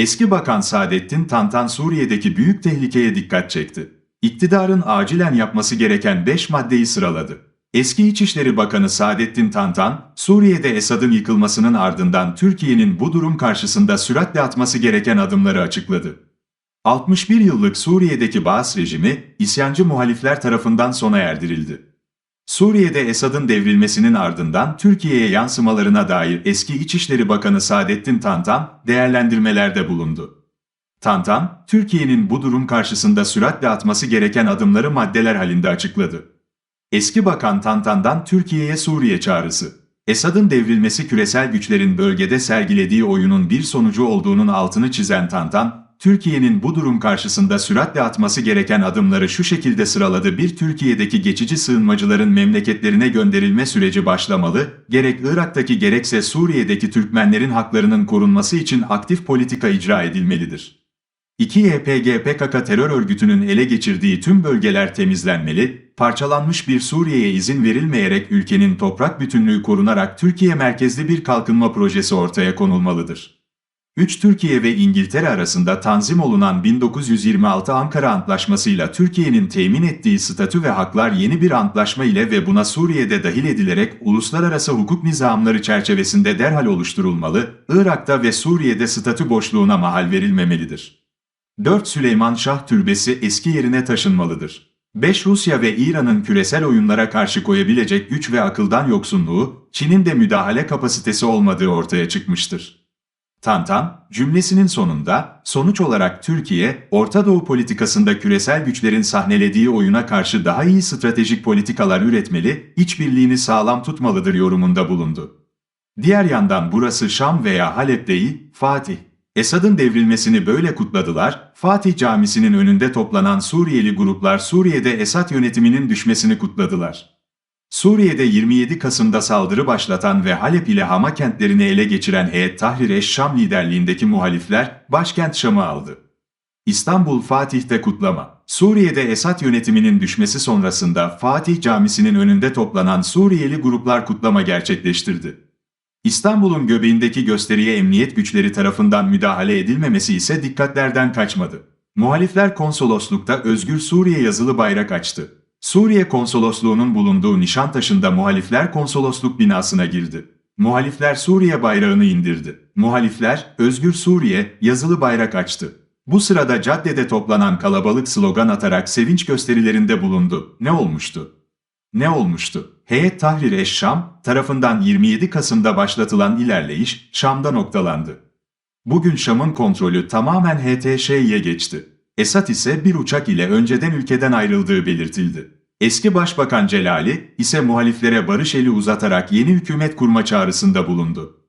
Eski Bakan Saadettin Tantan Suriye'deki büyük tehlikeye dikkat çekti. İktidarın acilen yapması gereken 5 maddeyi sıraladı. Eski İçişleri Bakanı Saadettin Tantan, Suriye'de Esad'ın yıkılmasının ardından Türkiye'nin bu durum karşısında süratle atması gereken adımları açıkladı. 61 yıllık Suriye'deki Baas rejimi, isyancı muhalifler tarafından sona erdirildi. Suriye'de Esad'ın devrilmesinin ardından Türkiye'ye yansımalarına dair eski İçişleri Bakanı Saadettin Tantan değerlendirmelerde bulundu. Tantan, Türkiye'nin bu durum karşısında süratle atması gereken adımları maddeler halinde açıkladı. Eski Bakan Tantan'dan Türkiye'ye Suriye çağrısı. Esad'ın devrilmesi küresel güçlerin bölgede sergilediği oyunun bir sonucu olduğunun altını çizen Tantan, Türkiye'nin bu durum karşısında süratle atması gereken adımları şu şekilde sıraladı. Bir Türkiye'deki geçici sığınmacıların memleketlerine gönderilme süreci başlamalı, gerek Irak'taki gerekse Suriye'deki Türkmenlerin haklarının korunması için aktif politika icra edilmelidir. 2 YPG PKK terör örgütünün ele geçirdiği tüm bölgeler temizlenmeli, parçalanmış bir Suriye'ye izin verilmeyerek ülkenin toprak bütünlüğü korunarak Türkiye merkezli bir kalkınma projesi ortaya konulmalıdır. 3 Türkiye ve İngiltere arasında tanzim olunan 1926 Ankara Antlaşması'yla Türkiye'nin temin ettiği statü ve haklar yeni bir antlaşma ile ve buna Suriye'de dahil edilerek uluslararası hukuk nizamları çerçevesinde derhal oluşturulmalı, Irak'ta ve Suriye'de statü boşluğuna mahal verilmemelidir. 4 Süleyman Şah Türbesi eski yerine taşınmalıdır. 5 Rusya ve İran'ın küresel oyunlara karşı koyabilecek güç ve akıldan yoksunluğu, Çin'in de müdahale kapasitesi olmadığı ortaya çıkmıştır. Tantan, cümlesinin sonunda, sonuç olarak Türkiye, Orta Doğu politikasında küresel güçlerin sahnelediği oyuna karşı daha iyi stratejik politikalar üretmeli, işbirliğini sağlam tutmalıdır yorumunda bulundu. Diğer yandan burası Şam veya Halep değil, Fatih. Esad'ın devrilmesini böyle kutladılar, Fatih Camisi'nin önünde toplanan Suriyeli gruplar Suriye'de Esad yönetiminin düşmesini kutladılar. Suriye'de 27 Kasım'da saldırı başlatan ve Halep ile Hama kentlerini ele geçiren Heyet Tahrir eş-Şam liderliğindeki muhalifler başkent Şam'ı aldı. İstanbul Fatih'te kutlama. Suriye'de Esad yönetiminin düşmesi sonrasında Fatih Camisi'nin önünde toplanan Suriyeli gruplar kutlama gerçekleştirdi. İstanbul'un göbeğindeki gösteriye emniyet güçleri tarafından müdahale edilmemesi ise dikkatlerden kaçmadı. Muhalifler konsoloslukta Özgür Suriye yazılı bayrak açtı. Suriye konsolosluğunun bulunduğu Nişantaşı'nda muhalifler konsolosluk binasına girdi. Muhalifler Suriye bayrağını indirdi. Muhalifler Özgür Suriye yazılı bayrak açtı. Bu sırada caddede toplanan kalabalık slogan atarak sevinç gösterilerinde bulundu. Ne olmuştu? Ne olmuştu? Heyet Tahrir eş-Şam tarafından 27 Kasım'da başlatılan ilerleyiş Şam'da noktalandı. Bugün Şam'ın kontrolü tamamen HTŞ'ye geçti. Esad ise bir uçak ile önceden ülkeden ayrıldığı belirtildi. Eski Başbakan Celali ise muhaliflere barış eli uzatarak yeni hükümet kurma çağrısında bulundu.